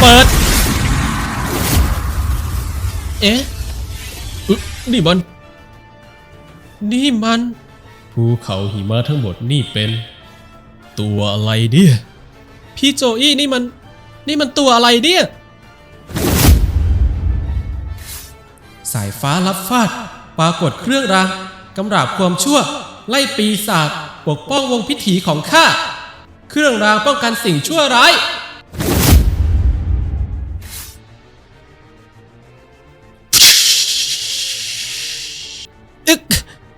เปิด เอ๊ะนี่มัน นี่มัน ภูเขาหิมะทั้งหมดนี่เป็น ตัวอะไรเนี่ย พี่โจอี้นี่มัน นี่มันตัวอะไรเนี่ย สายฟ้ารับฟาด ปรากฏเครื่องรางกำราบความชั่ว ไล่ปีศาจปกป้องวงพิถีของข้า เครื่องรางป้องกันสิ่งชั่วร้าย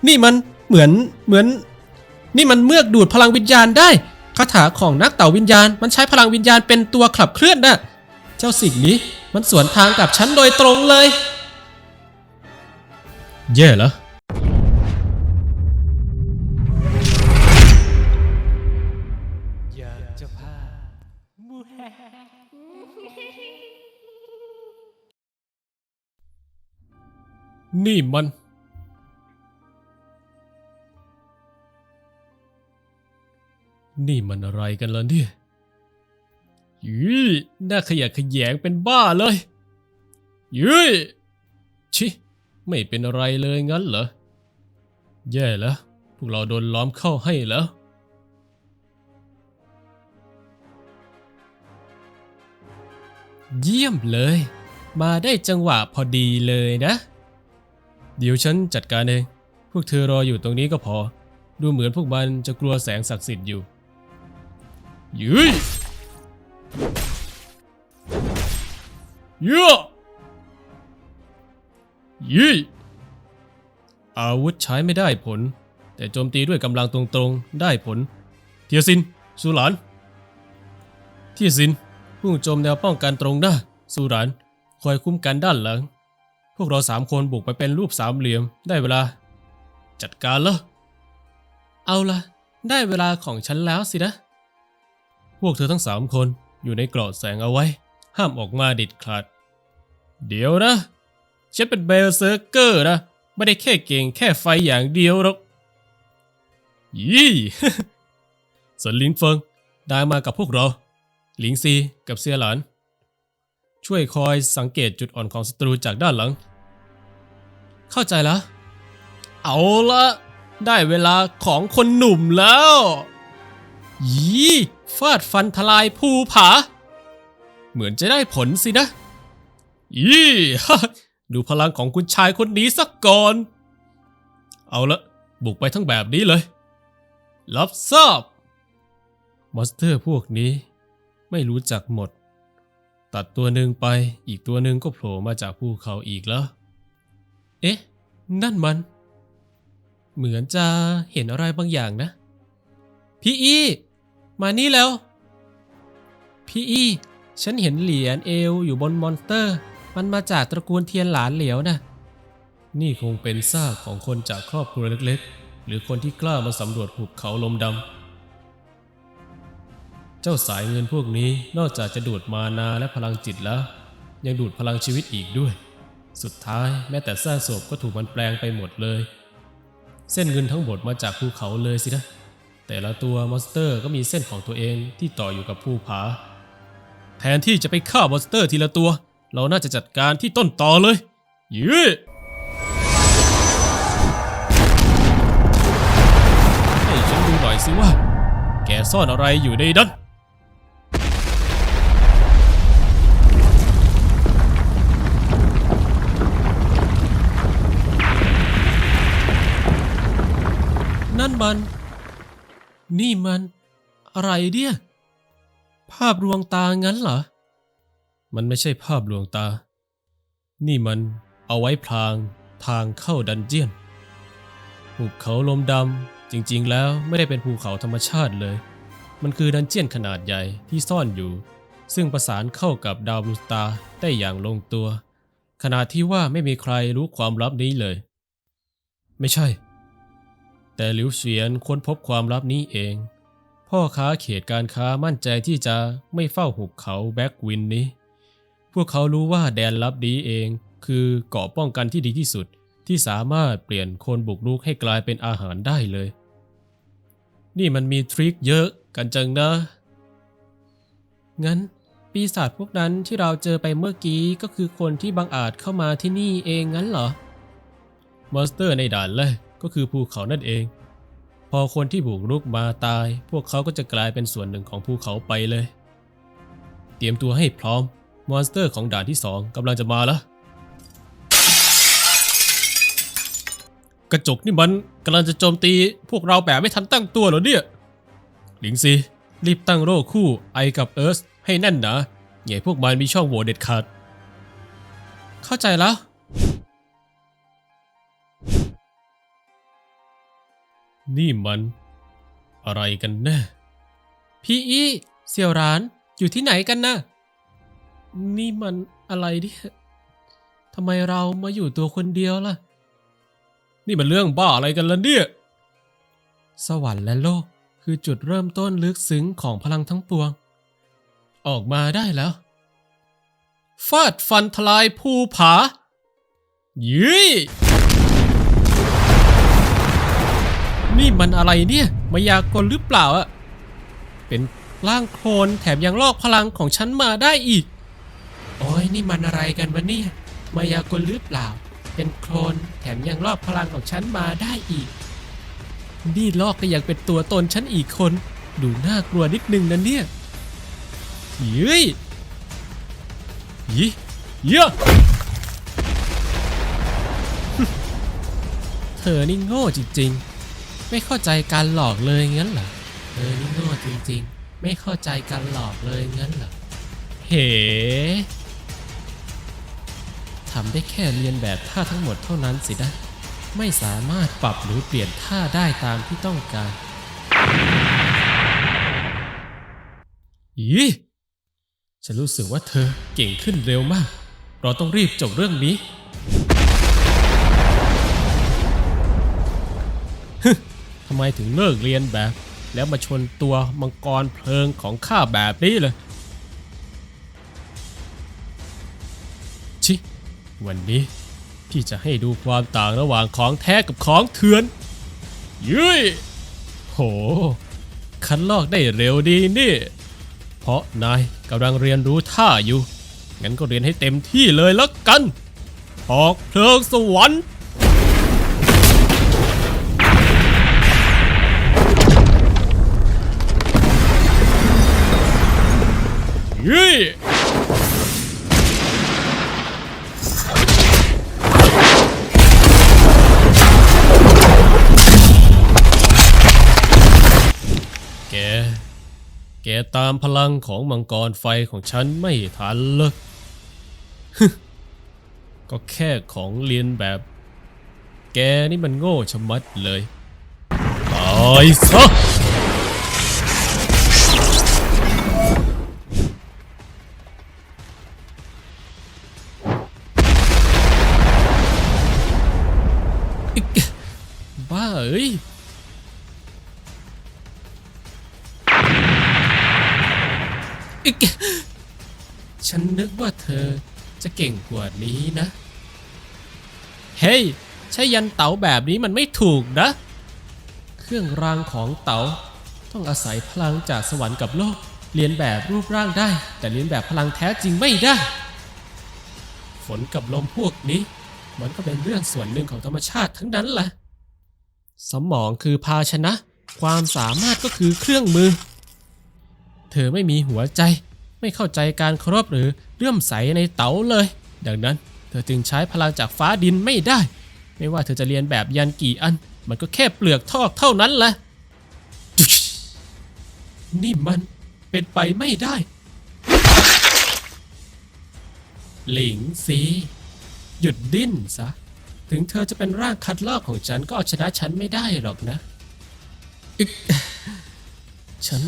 นี่มันเหมือนเหมือน นี่มันเมือกดูดพลังวิญญาณได้คาถาของนักเต่าวิญญาณ มันใช้พลังวิญญาณเป็นตัวขับเคลื่อนน่ะเจ้าสิ่งนี้มันสวนทางกับฉันโดยตรงเลย แย่แล้วอยากจะพามูแฮนี่มัน นี่มันอะไรกันล่ะเนี่ยยี่น่าขยะแขยงเป็นบ้าเลยยี่ชิ ไม่เป็นอะไรเลยงั้นเหรอ แย่แล้ว พวกเราโดนล้อมเข้าให้แล้วเยี่ยมเลย มาได้จังหวะพอดีเลยนะ เดี๋ยวฉันจัดการเอง พวกเธอรออยู่ตรงนี้ก็พอ ดูเหมือนพวกมันจะกลัวแสงศักดิ์สิทธิ์อยู่ ยืยเยอะยืยอาวุธใช้ไม่ได้ผล แต่โจมตีด้วยกำลังตรงๆ ได้ผล เทียซิน สุหลานเทียซินพุ่งโจมแนวป้องกันตรงหน้สุหลานคอยคุ้มกันด้านหลัง พวกเราสามคนบุกไปเป็นรูปสามเหลี่ยมได้เวลา จัดการแล้ว เอาละได้เวลาของฉันแล้วสินะ วกเธอทั้งสามคนอยู่ในกรอบแสงเอาไว้ ห้ามออกมาเด็ดขาด เดี๋ยวนะ ฉันเป็นเบลเซอร์เกอร์นะ ไม่ได้แค่เก่งแค่ไฟอย่างเดียวหรอก ยี่ส่วนลินเฟิงได้มากับพวกเรา หลิงซีกับเซียหลาน ช่วยคอยสังเกตจุดอ่อนของศัตรูจากด้านหลัง เข้าใจแล้ว เอาละได้เวลาของคนหนุ่มแล้ว ยี่ ฟาดฟันทลายภูผา เหมือนจะได้ผลสินะยี่ดูพลังของคุณชายคนนี้สักก่อน เอาละ บุกไปทั้งแบบนี้เลย รับทราบ มอนสเตอร์พวกนี้ ไม่รู้จักหมด ตัดตัวหนึ่งไป อีกตัวหนึ่งก็โผล่มาจากภูเขาอีกแล้ว เอ๊ะ นั่นมัน เหมือนจะเห็นอะไรบางอย่างนะ พี่อี มานี่แล้ว พี่อีฉันเห็นเหรียญเอลอยู่บนมอนสเตอร์ มันมาจากตระกูลเทียนหลานเหลียวนะนี่คงเป็นซากของคนจากครอบครัวเล็กๆ หรือคนที่กล้ามาสำรวจหุบเขาลมดำ เจ้าสายเงินพวกนี้นอกจากจะดูดมานาและพลังจิตแล้ว ยังดูดพลังชีวิตอีกด้วย สุดท้ายแม้แต่ซากศพก็ถูกมันแปลงไปหมดเลย เส้นเงินทั้งหมดมาจากภูเขาเลยสินะ แต่ละตัวมอนสเตอร์ก็มีเส้นของตัวเองที่ต่ออยู่กับภูผา แทนที่จะไปฆ่ามอนสเตอร์ทีละตัว เราน่าจะจัดการที่ต้นต่อเลยยื้อให้ฉันดูหน่อยสิว่า แกซ่อนอะไรอยู่ในนั้น มัน อะไรเนี่ยภาพลวงตางั้นเหรอ มันไม่ใช่ภาพลวงตา นี่มันเอาไว้พลางทางเข้าดันเจียนภูเขาลมดำจริงๆ แล้วไม่ได้เป็นภูเขาธรรมชาติเลย มันคือดันเจียนขนาดใหญ่ที่ซ่อนอยู่ ซึ่งประสานเข้ากับดาวบลูสตาได้อย่างลงตัว ขนาดที่ว่าไม่มีใครรู้ความลับนี้เลย ไม่ใช่ แต่หลิวเฉียนค้นพบความลับนี้เอง พ่อค้าเขตการค้ามั่นใจที่จะไม่เฝ้าหุบเขาแบ็กวินนี้ พวกเขารู้ว่าแดนลับนี้เองคือเกาะป้องกันที่ดีที่สุดที่สามารถเปลี่ยนคนบุกรุกให้กลายเป็นอาหารได้เลย นี่มันมีทริคเยอะกันจังนะ งั้นปีศาจพวกนั้นที่เราเจอไปเมื่อกี้ก็คือคนที่บังอาจเข้ามาที่นี่เองงั้นเหรอ มอนสเตอร์ในด่านแรกก็คือภูเขานั่นเอง พอคนที่บุกรุกมาตาย พวกเขาก็จะกลายเป็นส่วนหนึ่งของภูเขาไปเลย เตรียมตัวให้พร้อม มอนสเตอร์ของด่านที่สองกำลังจะมาล้วกระจกนี่มันกำลังจะโจมตีพวกเราแบบไม่ทันตั้งตัวเหรอเนี่ยหลิงซีรีบตั้งโร่คู่ไอกับเอิร์ธให้แน่นหนะอย่าให้พวกมันมีช่องโหว่เด็ดขาด เข้าใจแล้ว นี่มัน อะไรกันแน่พี่อีเสี่ยวร้านอยู่ที่ไหนกันนะ นี่มันอะไรเนี่ยทำไมเรามาอยู่ตัวคนเดียวล่ะ นี่มันเรื่องบ้าอะไรกันล่ะเนี่ย สวรรค์และโลกคือจุดเริ่มต้นลึกซึ้งของพลังทั้งปวง ออกมาได้แล้ว ฟาดฟันทลายภูผายื มันอะไรเนี่ยมายากลหรือเปล่าอะเป็นร่างโคลนแถมยังลอกพลังของฉันมาได้อีก โอ้ยนี่มันอะไรกันวะเนี่ยมายากลหรือเปล่า เป็นโคลนแถมยังลอกพลังของฉันมาได้อีก นี่ลอกก็ยังเป็นตัวตนฉันอีกคน ดูน่ากลัวนิดนึงนะเนี่ยเย้ยยี่เยอะเธอนี่โง่จริงๆ ไม่เข้าใจการหลอกเลยงั้นเหรอเธอนี่โง่จริงๆ ไม่เข้าใจการหลอกเลยงั้นเหรอเฮ้ทำได้แค่เรียนแบบท่าทั้งหมดเท่านั้นสินะ ไม่สามารถปรับหรือเปลี่ยนท่าได้ตามที่ต้องการอีฉันรู้สึกว่าเธอเก่งขึ้นเร็วมาก เราต้องรีบจบเรื่องนี้ำไมถึงเลิกเรียนแบบ แล้วมาชนตัวมังกรเพลิงของข้าแบบนี้เลยชิวันนี้พี่จะให้ดูความต่างระหว่างของแท้กับของเถื่อนยุ้ยโห คันลอกได้เร็วดีนี่ เพราะนายกำลังเรียนรู้ท่าอยู่ งั้นก็เรียนให้เต็มที่เลยแล้วกันออกเพลิงสวรรค์ ยุ้ยแก แกตามพลังของมังกรไฟของฉันไม่ทันเลยก็แค่ของเรียนแบบ แกนี่มันโง่ชะมัดเลย ตายซะ อ้ยฉันนึกว่าเธอจะเก่งกว่านี้นะ เฮ้ย ใช้ยันเต๋าแบบนี้มันไม่ถูกนะ เครื่องรางของเต๋าต้องอาศัยพลังจากสวรรค์กับโลก เรียนแบบรูปร่างได้ แต่เรียนแบบพลังแท้จริงไม่ได้ ฝนกับลมพวกนี้ มันก็เป็นเรื่องส่วนหนึ่งของธรรมชาติทั้งนั้นแหละ สมองคือภาชนะ ความสามารถก็คือเครื่องมือ เธอไม่มีหัวใจ ไม่เข้าใจการเคารพหรือเลื่อมใสในเต๋าเลย ดังนั้น เธอจึงใช้พลังจากฟ้าดินไม่ได้ ไม่ว่าเธอจะเรียนแบบยันกี่อัน มันก็แค่เปลือกทอกเท่านั้นแหละ นี่มันเป็นไปไม่ได้ หลิงซีหยุดดิ้นซะ ถึงเธอจะเป็นร่างคัดลอกของฉันก็เอาชนะฉันไม่ได้หรอกนะ ฉัน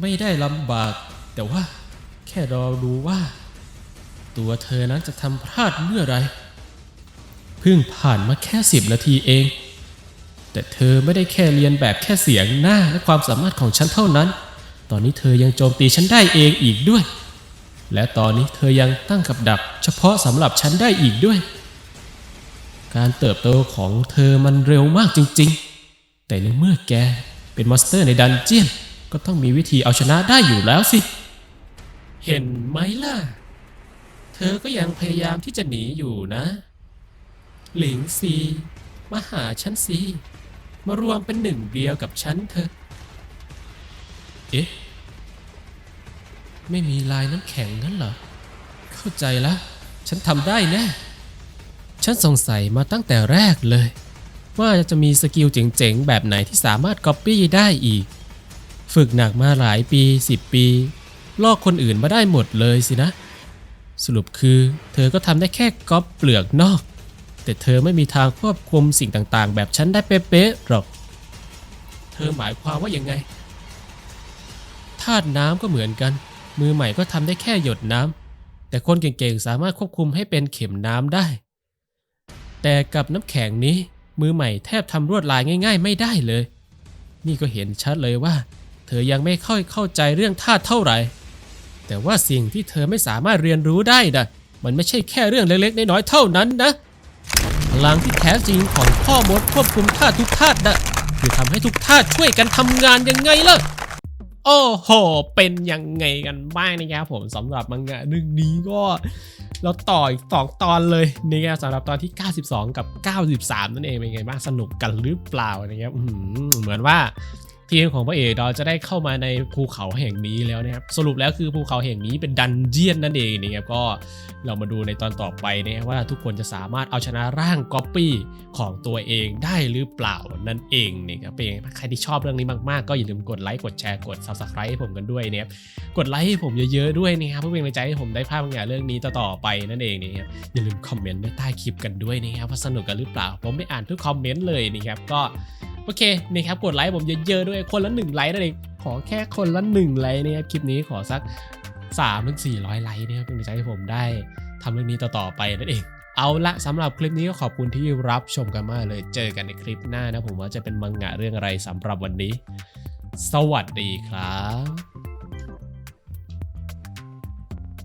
ไม่ได้ลำบาก แต่ว่า แค่รอดูว่า ตัวเธอนั้นจะทำพลาดเมื่อไร เพิ่งผ่านมาแค่สิบนาทีเอง แต่เธอไม่ได้แค่เรียนแบบแค่เสียงหน้าและความสามารถของฉันเท่านั้น ตอนนี้เธอยังโจมตีฉันได้เองอีกด้วย และตอนนี้เธอยังตั้งกับดัก เฉพาะสำหรับฉันได้อีกด้วย การเติบโตของเธอมันเร็วมากจริงๆ แต่ในเมื่อแกเป็นมอนสเตอร์ในดันเจียน ก็ต้องมีวิธีเอาชนะได้อยู่แล้วสิ เห็นไหมล่ะ เธอก็ยังพยายามที่จะหนีอยู่นะ หลิงซีมาหาฉันสิมารวมเป็นหนึ่งเดียวกับฉันเถอเอ๊ะ ไม่มีลายน้ำแข็งงั้นเหรอ เข้าใจละ ฉันทำได้แน่ ฉันสงสัยมาตั้งแต่แรกเลย ว่าจะมีสกิลเจ๋งๆ แบบไหนที่สามารถก๊อปปี้ได้อีก ฝึกหนักมาหลายปี 10 ปี ลอกคนอื่นมาได้หมดเลยสินะ สรุปคือ เธอก็ทำได้แค่ก๊อปเปลือกนอก แต่เธอไม่มีทางควบคุมสิ่งต่างๆ แบบฉันได้เป๊ะๆหรอก เธอหมายความว่ายังไงธาตุน้ำก็เหมือนกัน มือใหม่ก็ทำได้แค่หยดน้ำแต่คนเก่งๆ สามารถควบคุมให้เป็นเข็มน้ำได้ แต่กับน้ำแข็งนี้มือใหม่แทบทำรวดลายง่าย ๆ ไม่ได้เลย นี่ก็เห็นชัดเลยว่า เธอยังไม่ค่อยเข้าใจเรื่องธาตุเท่าไหร่ แต่ว่าสิ่งที่เธอไม่สามารถเรียนรู้ได้นะมันไม่ใช่แค่เรื่องเล็กๆน้อยๆเท่านั้นนะพลังที่แท้จริงของพ่อมดควบคุมธาตุทุกธาตุนะคือทำให้ทุกธาตุช่วยกันทำงานยังไงล่ะโอ้โห เป็นยังไงกันบ้างนะครับผมสำหรับมังงะเรื่องนี้ก็ เราต่ออีกสองตอนเลยนะครับสำหรับตอนที่ 92 กับ 93 นั่นเองเป็นไงบ้างสนุกกันหรือเปล่านะครับอื้อหือเหมือนว่า ทีมของพระเอกเราจะได้เข้ามาในภูเขาแห่งนี้แล้วนะครับสรุปแล้วคือภูเขาแห่งนี้เป็นดันเจียนนั่นเองนะครับก็เรามาดูในตอนต่อไปนะครับว่าทุกคนจะสามารถเอาชนะร่างก๊อปปี้ของตัวเองได้หรือเปล่านั่นเองนะครับเป็นยังใครที่ชอบเรื่องนี้มากๆ ก็อย่าลืมกดไลค์กดแชร์กด subscribe ให้ผมกันด้วยนะครับกดไลค์ให้ผมเยอะๆด้วยนะครับเพื่อเป็นกำลังใจให้ผมได้ภาพบางอย่างเรื่องนี้ต่อๆไปนั่นเองนะครับอย่าลืมคอมเมนต์ไว้ใต้คลิปกันด้วยนะครับว่าสนุกกันหรือเปล่า ผมไม่อ่านทุกคอมเมนต์เลยนะครับก็ โอเคนะครับกดไลค์ผมเยอะๆด้วยคนละหนึ่งไลค์นั่นเองขอแค่คนละหนึ่งไลค์นะครับคลิปนี้ขอสัก3ามถึงสี่ร้อยไลค์นะครับเป็นกำลังใจให้ผมได้ทำเรื่องนี้ต่อๆไปนั่นเองเอาละสำหรับคลิปนี้ก็ขอบคุณที่รับชมกันมากเลยเจอกันในคลิปหน้านะผมว่าจะเป็นมังงะเรื่องอะไรสำหรับวันนี้ สวัสดีครับ